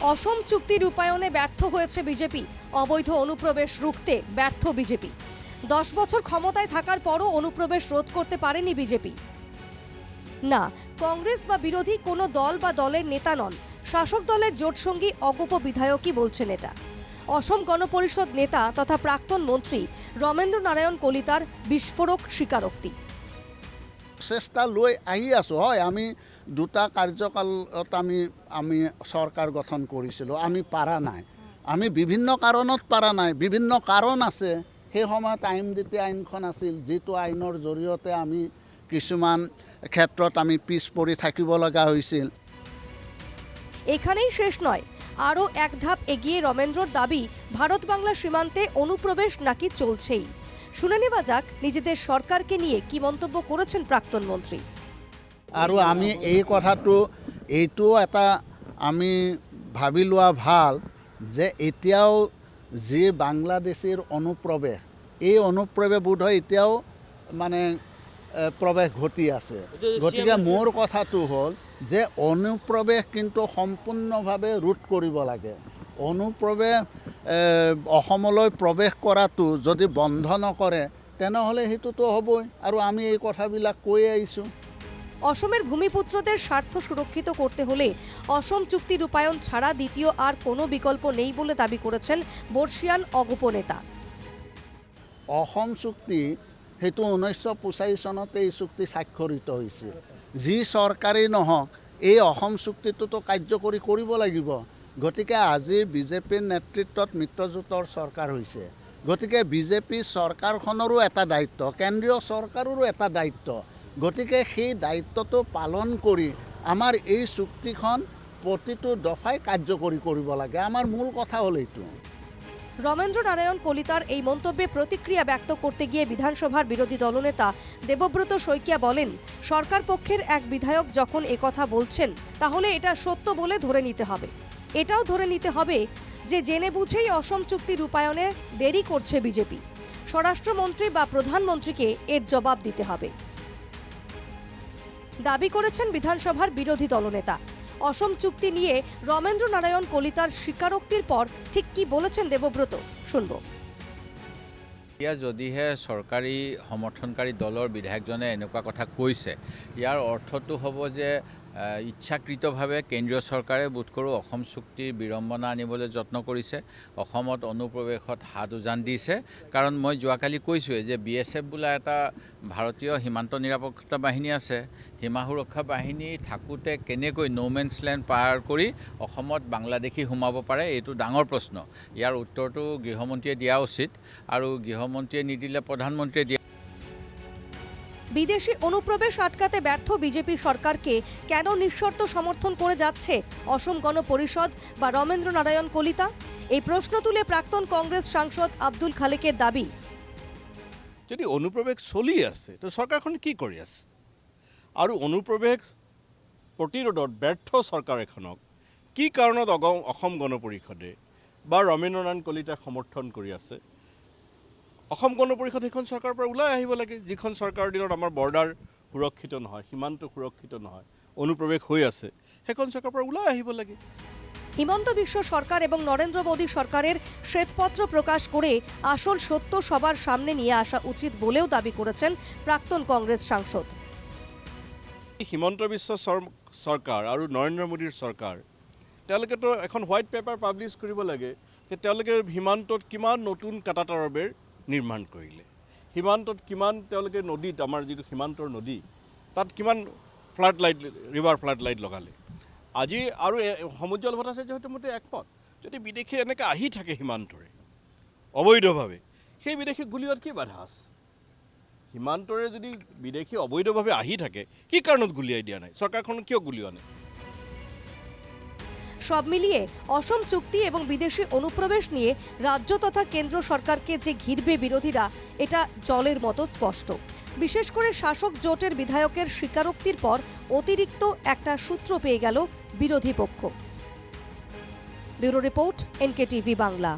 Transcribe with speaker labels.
Speaker 1: অসম চুক্তি রূপায়ণে ব্যর্থ হয়েছে বিজেপি। অবৈধ অনুপ্রবেশ রুখতে ব্যর্থ বিজেপি। দশ বছর ক্ষমতায় থাকার পরও অনুপ্রবেশ রোধ করতে পারেনি বিজেপি। না, কংগ্রেস বা বিরোধী কোনো দল বা দলের নেতা নন। শাসক দলের জোটসঙ্গী অগপ বিধায়কই বলছেন এটা। অসম গণপরিষদ নেতা তথা প্রাক্তন মন্ত্রী রমেন্দ্র নারায়ণ কলিতার বিস্ফোরক স্বীকারোক্তি।
Speaker 2: চেষ্টা লৈ আহি আছোঁ। হয়, আমি দুটা কাৰ্যকালত আমি আমি চৰকাৰ গঠন কৰিছিলোঁ। আমি পাৰা নাই। আমি বিভিন্ন কাৰণত পাৰা নাই। বিভিন্ন কাৰণ আছে। সেই সময়ত আইন নীতি আইনখন আছিল, যিটো আইনৰ জৰিয়তে আমি কিছুমান ক্ষেত্ৰত আমি পিছ পৰি থাকিব লগা হৈছিল।
Speaker 1: এখানেই শেষ নয়। আরও এক ধাপ এগিয়ে রমেন্দ্রর দাবি, ভারত বাংলা সীমান্তে অনুপ্রবেশ নাকি চলছেই। শুনে নেওয়া যাক, নিজেদের সরকারকে নিয়ে কি মন্তব্য করেছেন প্রাক্তন মন্ত্রী।
Speaker 2: আৰু আমি এই কথাটো এইটো এটা আমি ভাবি লোৱা ভালো যে এতিয়াও যি বাংলাদেশীৰ অনুপ্ৰৱেশ এই অনুপ্ৰৱেশ বোধহয় এতিয়াও মানে প্ৰৱেশ ঘটি আছে। গতিকে মোৰ কথাটো হ'ল যে অনুপ্ৰৱেশ কিন্তু সম্পূৰ্ণভাৱে ৰোধ কৰিব লাগে। অনুপ্ৰৱেশ অসমলৈ প্ৰৱেশ কৰাটো যদি বন্ধ নকৰে তেনেহ'লে সেইটোতো হ'বই। আৰু আমি এই কথাবিলাক কৈ আহিছোঁ।
Speaker 1: অসমের ভূমিপুত্রদের স্বার্থ সুরক্ষিত করতে হলে অসম চুক্তি রূপায়ণ ছাড়া দ্বিতীয় আর কোনো বিকল্প নেই বলে দাবি করেছেন বর্ষিয়ান অগপ নেতা
Speaker 2: অসম চুক্তি সেইটো ঊনৈছশ পঁচাশী চনতে এই চুক্তি স্বাক্ষৰিত হৈছিল। যি চৰকাৰেই নহওক, এই অসম চুক্তিটোতো কাৰ্যকৰী কৰিব লাগিব। গতিকে আজি বিজেপিৰ নেতৃত্বত মিত্ৰজোঁটৰ চৰকাৰ হৈছে। গতিকে বিজেপি চৰকাৰখনৰো এটা দায়িত্ব, কেন্দ্ৰীয় চৰকাৰৰো এটা দায়িত্ব। গতিকে সেই দায়িত্বটো পালন কৰি আমাৰ এই চুক্তিখন প্ৰতিটো দফাই কাৰ্যকৰী কৰিব লাগে। আমাৰ মূল কথা হ'ল এইটো।
Speaker 1: রমেন্দ্র নারায়ণ কলিতার এই মন্তব্যে প্রতিক্রিয়া ব্যক্ত করতে গিয়ে বিধানসভার বিরোধী দলনেতা দেবব্রত শইকিয়া বলেন সরকার পক্ষের এক বিধায়ক যখন একথা বলছেন, তাহলে এটা সত্য বলে ধরে নিতে হবে। এটাও ধরে নিতে হবে যে জেনে বুঝেই অসম চুক্তি রূপায়ণে দেরি করছে বিজেপি। স্বরাষ্ট্রমন্ত্রী বা প্রধানমন্ত্রীকে এর জবাব দিতে হবে। দাবি করেছেন বিধানসভার বিরোধী দলনেতা। অসম চুক্তি নিয়ে রমেন্দ্র নারায়ণ কলিতার স্বীকারোক্তির পর ঠিক কি বলেছেন দেবব্রত? শুনব।
Speaker 3: এতিয়া যদিহে চৰকাৰী সমৰ্থনকাৰী দলৰ বিধায়কজনে এনেকুৱা কথা কৈছে, ইয়াৰ অৰ্থটো হ'ব যে ইচ্ছাকৃতভাৱে কেন্দ্ৰীয় চৰকাৰে বোধ কৰোঁ অসম চুক্তিৰ বিড়ম্বনা আনিবলৈ যত্ন কৰিছে। অসমত অনুপ্ৰৱেশত হাত উজান দিছে। কাৰণ মই যোৱাকালি কৈছোঁৱেই যে বি এছ এফ বোলা এটা ভাৰতীয় সীমান্ত নিৰাপত্তা বাহিনী আছে। সীমা সুৰক্ষা বাহিনী থাকোঁতে কেনেকৈ ন'মেন্স লেণ্ড পাৰ কৰি অসমত বাংলাদেশী সোমাব পাৰে, এইটো ডাঙৰ প্ৰশ্ন। ইয়াৰ উত্তৰটো গৃহমন্ত্ৰীয়ে দিয়া উচিত আৰু গৃহমন্ত্ৰীয়ে নিদিলে প্রধানমন্ত্রীয়ে দিয়া
Speaker 1: বিদেশি অনুপ্রবেশ আটকাতে ব্যর্থ বিজেপি সরকারকে কেন নিঃশর্ত সমর্থন করে যাচ্ছে অসম গণ পরিষদ বা রমেন্দ্র নারায়ণ কলিতা? এই প্রশ্ন তুলে প্রাক্তন কংগ্রেস সাংসদ আব্দুল খালেকের দাবি।
Speaker 4: যদি অনুপ্ৰৱেশ চলি আছে তো চৰকাৰখনে কি কৰি আছে? আৰু অনুপ্ৰৱেশ প্ৰতিৰোধত ব্যৰ্থ চৰকাৰ এখনক কি কাৰণত অসম গণ পৰিষদে বা ৰমেন্দ্ৰ নাৰায়ণ কলিতাই সমৰ্থন কৰি আছে? অসম গণ পৰিষদ সেইখন চৰকাৰৰ পৰা ওলাই আহিব লাগে যিখন চৰকাৰৰ দিনত আমাৰ বৰ্ডাৰ সুৰক্ষিত নহয় সীমান্ত সুৰক্ষিত নহয় অনুপ্ৰৱেশ হৈ আছে সেইখন চৰকাৰৰ পৰা ওলাই আহিব লাগে।
Speaker 1: হিমন্ত বিশ্ব সরকার এবং নরেন্দ্র মোদী সরকারের শ্বেতপত্র প্রকাশ করে আসল সত্য সবার সামনে নিয়ে আসা উচিত বলেও দাবি করেছেন প্রাক্তন কংগ্রেস সাংসদ।
Speaker 4: হিমন্ত বিশ্ব চৰকাৰ আৰু নৰেন্দ্ৰ মোদীৰ চৰকাৰ তেওঁলোকেতো এখন হোৱাইট পেপাৰ পাব্লিছ কৰিব লাগে যে তেওঁলোকে সীমান্তত কিমান নতুন কাটাতাৰৰ বেৰ নিৰ্মাণ কৰিলে। সীমান্তত কিমান তেওঁলোকে নদীত, আমাৰ যিটো সীমান্তৰ নদী, তাত কিমান flood light river flood light লগালে। আজি আৰু সমুজ্জ্বল ভট্টাচাৰ্যহঁতে মতে একমত যদি বিদেশি এনেকৈ আহি থাকে সীমান্তৰে, অবৈধভাৱে, সেই বিদেশি গুলিওৱাত কি বাধা আছে? সীমান্তৰে যদি বিদেশি অবৈধভাৱে আহি থাকে, কি কাৰণত গুলিয়াই দিয়া নাই? চৰকাৰখন কিয় গুলিওৱা নাই?
Speaker 1: সব মিলিয়ে অসম চুক্তি এবং বিদেশি অনুপ্রবেশ নিয়ে রাজ্য তথা কেন্দ্র সরকারকে যে ঘিরবে বিরোধীরা, এটা জলের মতো স্পষ্ট। বিশেষ করে শাসক জোটের বিধায়কের স্বীকারোক্তির পর অতিরিক্ত একটা সূত্র পেয়ে গেল বিরোধী পক্ষ। Bureau report NK TV Bangla.